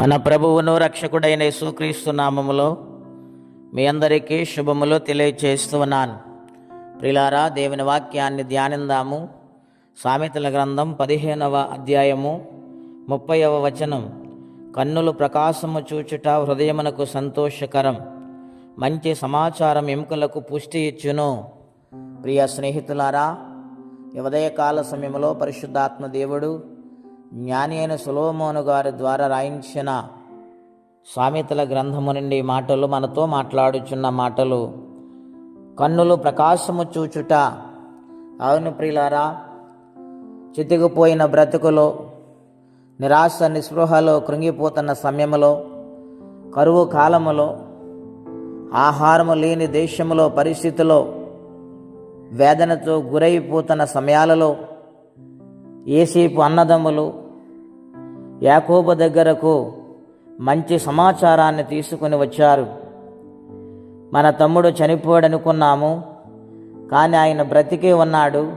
మన ప్రభువును రక్షకుడైన యేసుక్రీస్తు నామములో మీ అందరికీ శుభములు తెలియచేస్తూ ఉన్నాను. ప్రిలారా దేవుని వాక్యాన్ని ధ్యానిందాము. సామెతల గ్రంథం పదిహేనవ అధ్యాయము ముప్పైవ వచనం. కన్నులు ప్రకాశము చూచుట హృదయమునకు సంతోషకరం. మంచి సమాచారం ఎముకలకు పుష్టి ఇచ్చును. ప్రియ స్నేహితులారా ఉదయకాల సమయంలో పరిశుద్ధాత్మ దేవుడు జ్ఞాని అయిన సులోమోను గారి ద్వారా రాయించిన సామెతల గ్రంథము నుండి మాటలు మనతో మాట్లాడుచున్న మాటలు. కన్నులు ప్రకాశము చూచుట. అవును ప్రియులారా చితికిపోయిన బ్రతుకులో నిరాశ నిస్పృహలో కృంగిపోతున్న సమయంలో కరువు కాలములో ఆహారము లేని దేశములో పరిస్థితిలో వేదనతో గురైపోతున్న సమయాలలో ఏసేపు అన్నదమ్ములు యాకోబ దగ్గరకు మంచి సమాచారాన్ని తీసుకుని వచ్చారు. మన తమ్ముడు చనిపోయాడనుకున్నాము కానీ ఆయన బ్రతికే ఉన్నాడు.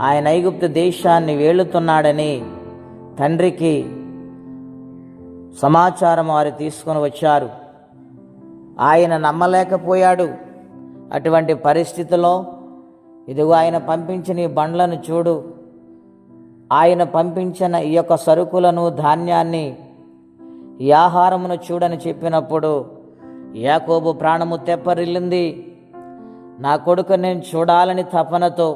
ఆయన ఐగుప్తు దేశాన్ని వేలుతున్నాడని తండ్రికి సమాచారం వారు తీసుకొని వచ్చారు. ఆయన నమ్మలేకపోయాడు. అటువంటి పరిస్థితిలో ఇదిగో ఆయన పంపించిన ఈ బండ్లను చూడు. ఆయన పంపించిన ఈ యొక్క సరుకులను ధాన్యాన్ని ఈ ఆహారమును చూడని చెప్పినప్పుడు యాకోబు ప్రాణము తెప్పరిల్లింది. నా కొడుకు నేను చూడాలని తపనతో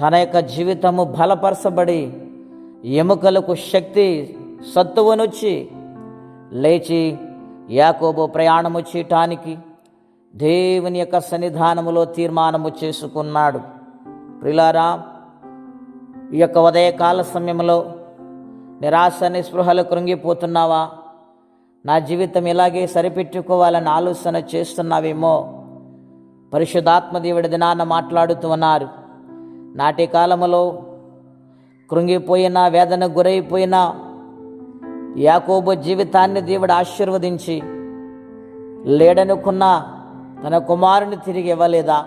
తన యొక్క జీవితము బలపరచబడి ఎముకలకు శక్తి సత్తువనొచ్చి లేచి యాకోబు ప్రయాణము చేయటానికి దేవుని యొక్క సన్నిధానములో తీర్మానము చేసుకున్నాడు. ప్రిలారా ఈ యొక్క ఉదయకాల సమయంలో నిరాశ నిస్పృహలు కృంగిపోతున్నావా? నా జీవితం ఇలాగే సరిపెట్టుకోవాలని ఆలోచన చేస్తున్నావేమో? పరిశుద్ధాత్మ దేవుడి దినాన్న మాట్లాడుతూ ఉన్నారు. నాటి కాలములో కృంగిపోయినా వేదన గురైపోయినా యాకోబు జీవితాన్ని దేవుడు ఆశీర్వదించి లేడనుకున్న తన కుమారుని తిరిగి ఇవ్వలేదా?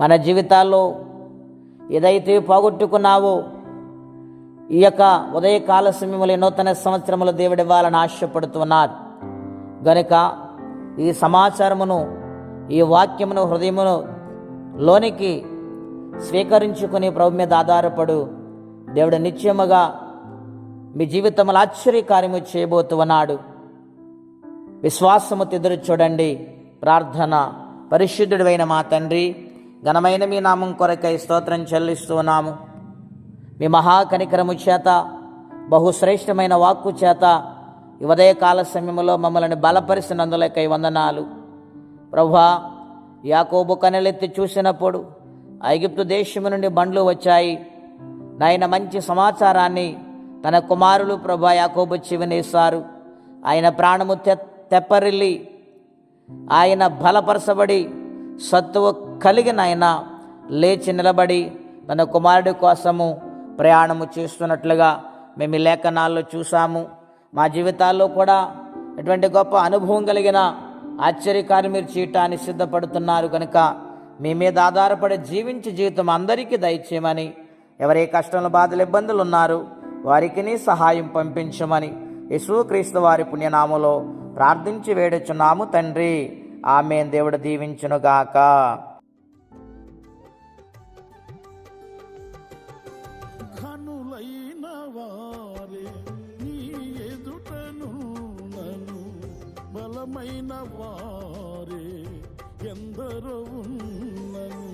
మన జీవితాల్లో ఏదైతే పోగొట్టుకున్నావో ఈ యొక్క ఉదయకాల సమయంలో నూతన సంవత్సరములు దేవుడు ఇవ్వాలని ఆశపడుతున్నారు. గనుక ఈ సమాచారమును ఈ వాక్యమును హృదయమును లోనికి స్వీకరించుకుని ప్రభు మీద ఆధారపడు దేవుడు నిత్యముగా మీ జీవితంలో ఆశ్చర్యకార్యము చేయబోతున్నాడు. విశ్వాసము తెదురు చూడండి. ప్రార్థన పరిశుద్ధుడైన మా తండ్రి ఘనమైన మీ నామం కొరకై స్తోత్రం చెల్లిస్తున్నాము మీ మహాకనికరము చేత బహుశ్రేష్టమైన వాక్కు చేత ఈ ఉదయకాల సమయంలో మమ్మల్ని బలపరిచినందులకై వందనాలు. ప్రభా యాకోబు కనెలెత్తి చూసినప్పుడు ఐగిప్తు దేశము నుండి బండ్లు వచ్చాయి. నాయన మంచి సమాచారాన్ని తన కుమారులు ప్రభా యాకోబు చివనేశారు. ఆయన ప్రాణము తె తెప్పరిల్లి ఆయన బలపరచబడి సత్తువ కలిగిన ఆయన లేచి నిలబడి తన కుమారుడి కోసము ప్రయాణము చేస్తున్నట్లుగా మేము ఈ లేఖనాల్లో చూసాము మా జీవితాల్లో కూడా ఎటువంటి గొప్ప అనుభవం కలిగిన ఆశ్చర్యకార్యం మీరు చేయటాన్ని సిద్ధపడుతున్నారు కనుక మీ మీద ఆధారపడి జీవించే జీవితం అందరికీ దయచేయమని ఎవరే కష్టంలో బాధలు ఇబ్బందులు ఉన్నారు వారికి సహాయం పంపించమని యేసుక్రీస్తు వారి పుణ్యనామలో ప్రార్థించి వేడుచున్నాము తండ్రి. ఆమె దేవుడు దీవించునుగాక ఘనులైన వారే నీ ఎదుటను బలమైన వారే ఎందరో ఉన్నను.